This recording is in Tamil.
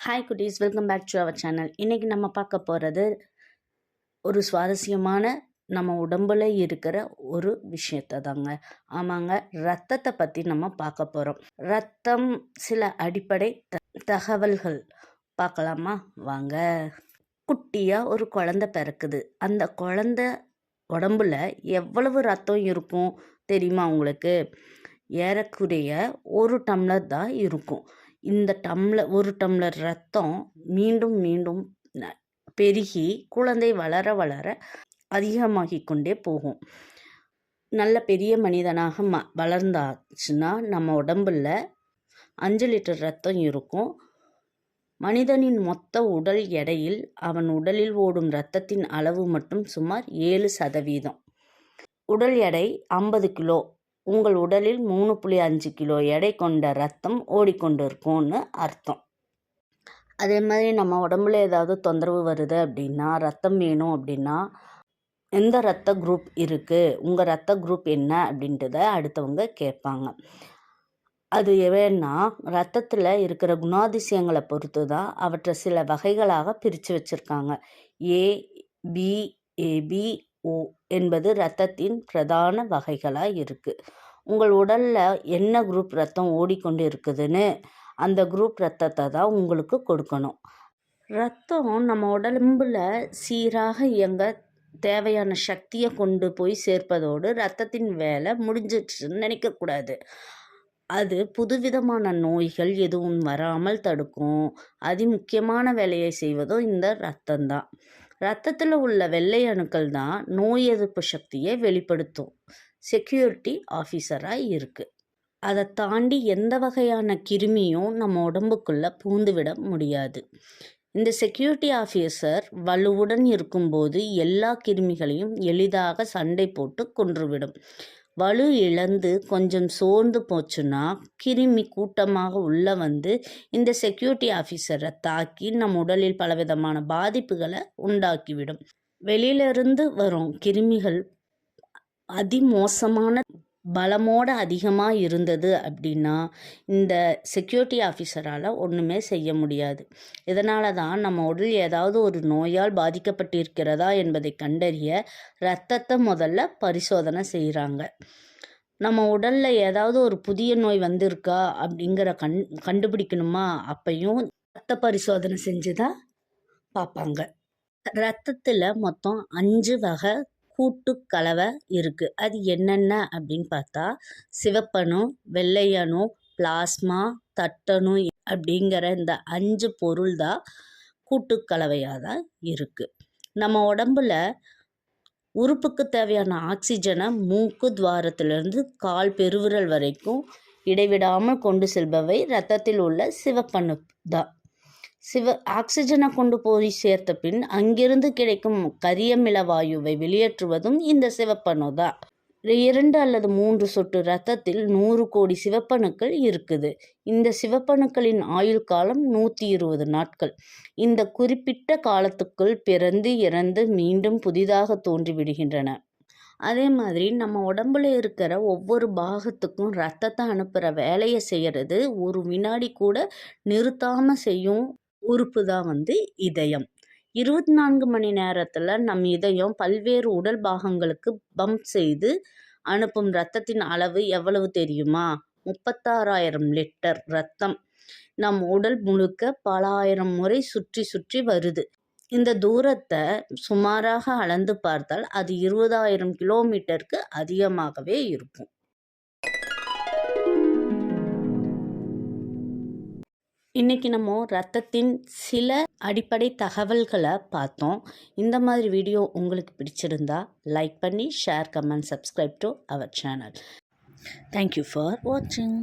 ஹாய் குட்டீஸ். Welcome back to our channel இன்றைக்கி நம்ம பார்க்க போகிறது ஒரு சுவாரஸ்யமான நம்ம உடம்பில் இருக்கிற ஒரு விஷயத்தை தாங்க. ஆமாங்க ரத்தத்தை பற்றி நம்ம பார்க்க போகிறோம் ரத்தம் சில அடிப்படை த தகவல்கள் பார்க்கலாமா? வாங்க. குட்டியாக ஒரு குழந்த பிறக்குது. அந்த குழந்த உடம்புல எவ்வளவு ரத்தம் இருக்கும் தெரியுமா உங்களுக்கு? ஏறக்குறைய ஒரு டம்ளர் தான் இருக்கும். இந்த டம்ளர் ஒரு டம்ளர் ரத்தம் மீண்டும் மீண்டும் ந- பெருகி குழந்தை வளர வளர அதிகமாகி கொண்டே போகும். நல்ல பெரிய மனிதனாக ம வளர்ந்தாச்சுன்னா நம்ம உடம்புல அஞ்சு லிட்டர் ரத்தம் இருக்கும். மனிதனின் மொத்த உடல் எடையில் அவன் உடலில் ஓடும் இரத்தத்தின் அளவு மட்டும் சுமார் ஏழு சதவீதம். உடல் எடை ஐம்பது கிலோ உங்கள் உடலில் மூணு புள்ளி அஞ்சு கிலோ எடை கொண்ட ரத்தம் ஓடிக்கொண்டு இருக்கும்னு அர்த்தம். அதே மாதிரி நம்ம உடம்புல ஏதாவது தொந்தரவு வருது அப்படின்னா ரத்தம் வேணும் அப்படின்னா எந்த ரத்த குரூப் இருக்குது உங்கள் ரத்த குரூப் என்ன அப்படின்றத அடுத்தவங்க கேட்பாங்க. அது எவேன்னா ரத்தத்தில் இருக்கிற குணாதிசயங்களை பொறுத்து தான் அவற்றை சில வகைகளாக பிரித்து வச்சுருக்காங்க. ஏ பி ஏபி ஓ என்பது இரத்தத்தின் பிரதான வகைகளாக இருக்குது உங்கள் உடலில் என்ன குரூப் ரத்தம் ஓடிக்கொண்டு இருக்குதுன்னு அந்த குரூப் ரத்தத்தை தான் உங்களுக்கு கொடுக்கணும். ரத்தம் நம்ம உடம்புல சீராக இயங்க தேவையான சக்தியை கொண்டு போய் சேர்ப்பதோடு ரத்தத்தின் வேலை முடிஞ்சிடுச்சுன்னு நினைக்கக்கூடாது. அது புதுவிதமான நோய்கள் எதுவும் வராமல் தடுக்கும். அதி முக்கியமான வேலையை செய்வதும் இந்த ரத்தம்தான் ரத்தத்தில் உள்ள வெள்ளை அணுக்கள் தான் நோய் எதிர்ப்பு சக்தியை வெளிப்படுத்தும். செக்யூரிட்டி ஆஃபீஸராக இருக்குது அதை தாண்டி எந்த வகையான கிருமியும் நம்ம உடம்புக்குள்ளே பூந்துவிட முடியாது. இந்த செக்யூரிட்டி ஆஃபீஸர் வலுவுடன் இருக்கும்போது எல்லா கிருமிகளையும் எளிதாக சண்டை போட்டு கொன்றுவிடும். வலு இழந்து கொஞ்சம் சோர்ந்து போச்சுன்னா கிருமி கூட்டமாக உள்ள வந்து இந்த செக்யூரிட்டி ஆஃபீஸரை தாக்கி நம் உடலில் பலவிதமான பாதிப்புகளை உண்டாக்கிவிடும். வெளியிலிருந்து வரும் கிருமிகள் அதிமோசமான பலமோடு அதிகமாக இருந்தது அப்படின்னா இந்த செக்யூரிட்டி ஆஃபீஸரால் ஒன்றுமே செய்ய முடியாது. இதனால தான் நம்ம உடல் ஏதாவது ஒரு நோயால் பாதிக்கப்பட்டிருக்கிறதா என்பதை கண்டறிய இரத்தத்தை முதல்ல பரிசோதனை செய்கிறாங்க நம்ம உடலில் ஏதாவது ஒரு புதிய நோய் வந்திருக்கா அப்படிங்கிற கண் கண்டுபிடிக்கணுமா? அப்பையும் ரத்த பரிசோதனை செஞ்சு தான் பார்ப்பாங்க ரத்தத்தில் மொத்தம் அஞ்சு வகை கூட்டு கலவை இருக்குது அது என்னென்ன அப்படின்னு பார்த்தா சிவப்பணு வெள்ளையணு பிளாஸ்மா தட்டணு அப்படிங்கிற இந்த அஞ்சு பொருள் தான் கூட்டுக்கலவையாக தான் இருக்குது நம்ம உடம்புல உறுப்புக்கு தேவையான ஆக்சிஜனை மூக்கு துவாரத்திலிருந்து கால் பெருவிரல் வரைக்கும் இடைவிடாமல் கொண்டு செல்பவை இரத்தத்தில் உள்ள சிவப்பணு தான். சிவ ஆக்சிஜனை கொண்டு போய் சேர்த்த பின் அங்கிருந்து கிடைக்கும் கரியமில வாயுவை வெளியேற்றுவதும் இந்த சிவப்பணு தான் இரண்டு அல்லது மூன்று சொட்டு ரத்தத்தில் நூறு கோடி சிவப்பணுக்கள் இருக்குது. இந்த சிவப்பணுக்களின் ஆயுள் காலம் நூற்றி இருபது நாட்கள். இந்த குறிப்பிட்ட காலத்துக்குள் பிறந்து இறந்து மீண்டும் புதிதாக தோன்றிவிடுகின்றன. அதே மாதிரி நம்ம உடம்புல இருக்கிற ஒவ்வொரு பாகத்துக்கும் ரத்தத்தை அனுப்புகிற வேலையை செய்கிறது ஒரு வினாடி கூட நிறுத்தாமல் செய்யும் உறுப்பு தான் வந்து இதயம். இருபத்தி நான்கு மணி நேரத்தில் நம் இதயம் பல்வேறு உடல் பாகங்களுக்கு பம்ப் செய்து அனுப்பும் இரத்தத்தின் அளவு எவ்வளவு தெரியுமா? முப்பத்தாறாயிரம் லிட்டர் ரத்தம் நம் உடல் முழுக்க பல ஆயிரம் முறை சுற்றி சுற்றி வருது. இந்த தூரத்தை சுமாராக அளந்து பார்த்தால் அது இருபதாயிரம் கிலோமீட்டருக்கு அதிகமாகவே இருக்கும். இன்னைக்கு நம்ம ரத்தத்தின் சில அடிப்படை தகவல்களை பார்த்தோம். இந்த மாதிரி வீடியோ உங்களுக்கு பிடிச்சிருந்தா லைக் பண்ணி share comment subscribe to our channel thank you for வாட்சிங்